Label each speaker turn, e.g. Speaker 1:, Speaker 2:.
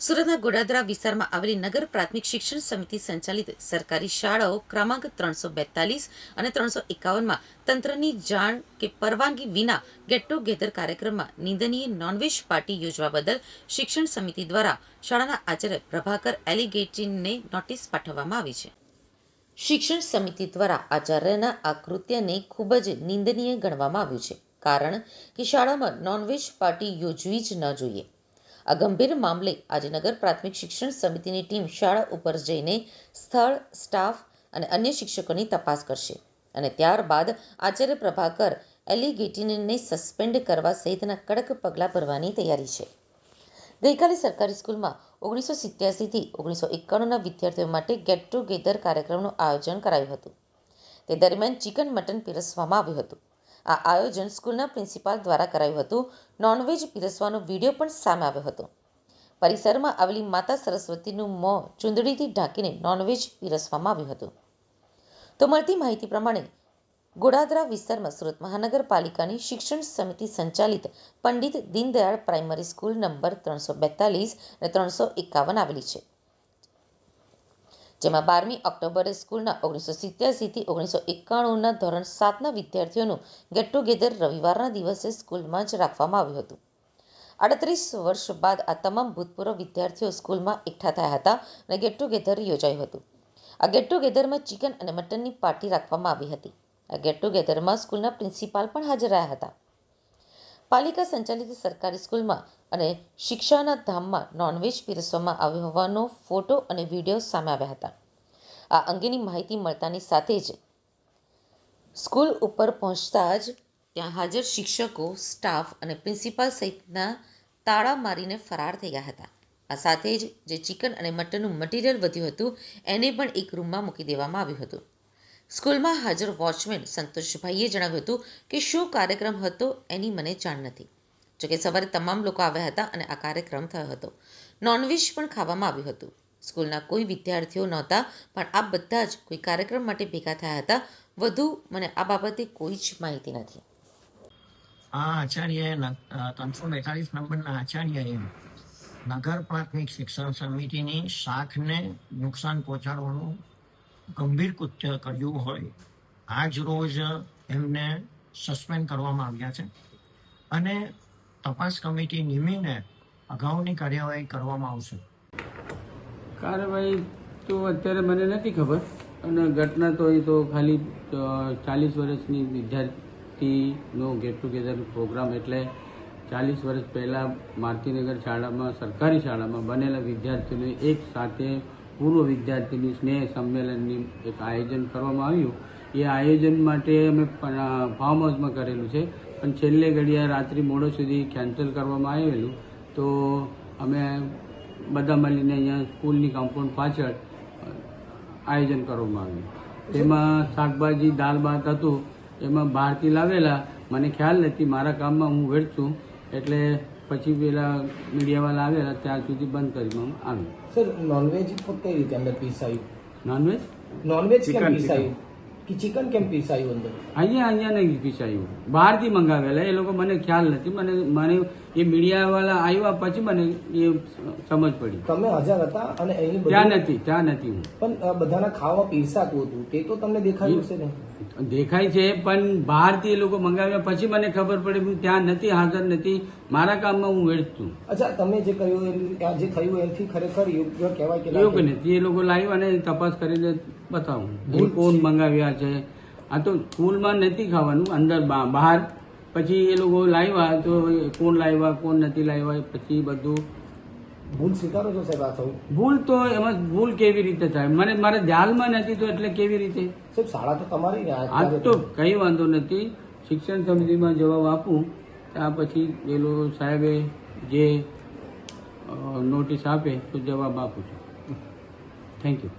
Speaker 1: સુરતના ગોડાદરા વિસ્તારમાં આવેલી નગર પ્રાથમિક શિક્ષણ સમિતિ સંચાલિત સરકારી શાળાઓ ક્રમાંક ત્રણસો બેતાલીસ અને ત્રણસો એકાવનમાં તંત્રની જાણ કે પરવાનગી વિના ગેટ ટુગેધર કાર્યક્રમમાં નિંદનીય નોનવેજ પાર્ટી યોજવા બદલ શિક્ષણ સમિતિ દ્વારા શાળાના આચાર્ય પ્રભાકર એલિગેટિનને નોટિસ પાઠવવામાં આવી છે. શિક્ષણ સમિતિ દ્વારા આચાર્યના આ કૃત્યને ખૂબ જ નિંદનીય ગણવામાં આવ્યું છે. કારણ કે શાળામાં નોનવેજ પાર્ટી યોજવી જ ન જોઈએ. આ ગંભીર મામલે આજે નગર પ્રાથમિક શિક્ષણ સમિતિની ટીમ શાળા ઉપર જઈને સ્થળ, સ્ટાફ અને અન્ય શિક્ષકોની તપાસ કરશે અને ત્યારબાદ આચાર્ય પ્રભાકર એલિગેટિનને સસ્પેન્ડ કરવા સહિતના કડક પગલાં ભરવાની તૈયારી છે. ગઈકાલે સરકારી સ્કૂલમાં ઓગણીસો સિત્યાસીથી ઓગણીસો એકાણુંના વિદ્યાર્થીઓ માટે ગેટ ટુગેધર કાર્યક્રમનું આયોજન કરાયું હતું. તે દરમિયાન ચિકન મટન પીરસવામાં આવ્યું હતું. આ આયોજન સ્કૂલના પ્રિન્સિપાલ દ્વારા કરાયું હતું. નોનવેજ પીરસવાનો વીડિયો પણ સામે આવ્યો હતો. પરિસરમાં આવેલી માતા સરસ્વતીનું મોં ચૂંદડીથી ઢાંકીને નોનવેજ પીરસવામાં આવ્યું હતું. તો મળતી માહિતી પ્રમાણે, ગોડાદરા વિસ્તારમાં સુરત મહાનગરપાલિકાની શિક્ષણ સમિતિ સંચાલિત Pandit Deendayal primary school number ત્રણસો બેતાલીસ અને ત્રણસો એકાવન આવેલી છે. જેમાં બારમી ઓક્ટોબરે સ્કૂલના ઓગણીસો સિત્યાસીથી ઓગણીસો એકાણુંના ધોરણ સાતના વિદ્યાર્થીઓનું ગેટ ટુગેધર રવિવારના દિવસે સ્કૂલમાં જ રાખવામાં આવ્યું હતું. આડત્રીસ વર્ષ બાદ આ તમામ ભૂતપૂર્વ વિદ્યાર્થીઓ સ્કૂલમાં એકઠા થયા હતા અને ગેટ ટુગેધર યોજાયું હતું. આ ગેટ ટુગેધરમાં ચિકન અને મટનની પાર્ટી રાખવામાં આવી હતી. આ ગેટ ટુગેધરમાં સ્કૂલના પ્રિન્સિપાલ પણ હાજર રહ્યા હતા. પાલિકા સંચાલિત સરકારી સ્કૂલમાં અને શિક્ષાના ધામમાં નોનવેજ પીરસવામાં આવ્યો હોવાનો ફોટો અને વીડિયો સામે આવ્યા હતા. આ અંગેની માહિતી મળતાની સાથે જ સ્કૂલ ઉપર પહોંચતા જ ત્યાં હાજર શિક્ષકો, સ્ટાફ અને પ્રિન્સિપાલ સહિતના તાળા મારીને ફરાર થઈ ગયા હતા. આ સાથે જ જે ચિકન અને મટનનું મટીરિયલ વધ્યું હતું, એને પણ એક રૂમમાં મૂકી દેવામાં આવ્યું હતું. સ્કૂલમાં હાજર વોચમેન સંતોષભાઈએ જણાવ્યું હતું કે શું કાર્યક્રમ હતો એની મને જાણ નથી. જોકે સવારે તમામ લોકો આવ્યા હતા અને આ કાર્યક્રમ થયો હતો. નોનવેજ પણ ખાવામાં આવ્યું હતું. સ્કૂલના કોઈ વિદ્યાર્થીઓ નહોતા, પણ આ બધા જ કોઈ કાર્યક્રમ માટે ભેગા થયા હતા. વધુ મને આ બાબતે કોઈ જ માહિતી નથી.
Speaker 2: આ આચાર્ય ત્રણસો બેતાલીસ નંબરના આચાર્યએ નગર પ્રાથમિક શિક્ષણ સમિતિની શાખને નુકસાન પહોંચાડવાનું ગંભીર કૃત્ય કર્યું હોય, આજ રોજ એમને સસ્પેન્ડ કરવામાં આવ્યા છે. અને તપાસ કમિટી નિમીને અગાઉની કાર્યવાહી કરવામાં આવશે.
Speaker 3: કાર્યવાહી તો અત્યારે મને નથી ખબર. અને ઘટના તો એ તો ખાલી ચાલીસ વર્ષની વિદ્યાર્થીનો ગેટ ટુગેધર પ્રોગ્રામ એટલે ચાલીસ વર્ષ પહેલાં મારતીનગર શાળામાં, સરકારી શાળામાં બનેલા વિદ્યાર્થીઓને એક સાથે પૂર્વ વિદ્યાર્થીની સ્નેહ સંમેલનની એક આયોજન કરવામાં આવ્યું. એ આયોજન માટે અમે ફાર્મ હાઉસમાં કરેલું છે. પણ છેલ્લે ઘડિયા રાત્રિ મોડો સુધી કેન્સલ કરવામાં આવેલું. તો અમે બધા મળીને અહીંયા સ્કૂલની કમ્પાઉન્ડ પાછળ આયોજન કરવામાં આવ્યું. તેમાં શાકભાજી, દાળ ભાત હતું. એમાં બહારથી લાવેલા. મને ખ્યાલ નથી, મારા કામમાં હું વેઠ છું. એટલે પછી પેલા મીડિયાવાળા આવેલા ત્યાં સુધી બંધ કરવામાં આવ્યું.
Speaker 4: સર નોનવેજ કઈ રીતે અંદર પીસાયું
Speaker 3: નોનવેજ
Speaker 4: નોનવેજ કેમ પીસાયું કે ચિકન કેમ પીસાયું અંદર?
Speaker 3: અહીંયા અહીંયા નહીં પીસાયું બહારથી મંગાવેલા એ લોકો મને ખ્યાલ નથી. મને મને એ મીડિયાવાળા આવ્યા પછી મને એ સમજ પડી.
Speaker 4: તમે હાજર હતા અને અહીં
Speaker 3: ત્યાં નથી ત્યાં નથી હું.
Speaker 4: પણ બધાના ખાવા પીરસાતું હતું. તે તો તમને દેખાયું છે ને.
Speaker 3: દેખાય છે પણ બહારથી એ લોકો મંગાવ્યા પછી મને ખબર પડી હું ત્યાં નથી હાજર નથી. મારા કામમાં હું વેચતું
Speaker 4: અચ્છા તમે જે કહ્યું એમ જે થયું એનાથી ખરેખર યોગ્ય કહેવાય કે
Speaker 3: યોગ્ય નથી. એ લોકો લાવ્યા અને તપાસ કરીને બતાવું. કોણ મંગાવ્યા છે. આ તો સ્કૂલમાં નથી ખાવાનું અંદર બહાર પછી એ લોકો લાવ્યા તો કોણ લાવ્યા કોણ નથી લાવ્યા પછી બધું.
Speaker 4: ભૂલ સ્વીકારો છો સાહેબ આ થયું
Speaker 3: ભૂલ તો એમાં ભૂલ કેવી રીતે થાય? મને મારે ધ્યાનમાં નથી તો એટલે કેવી રીતે?
Speaker 4: સાહેબ શાળા તો તમારી ને
Speaker 3: આજ તો કઈ વાંધો નથી. શિક્ષણ સમિતિમાં જવાબ આપું. ત્યાં પછી એ લોકો સાહેબે જે નોટિસ આપે તો જવાબ આપું છું. Thank you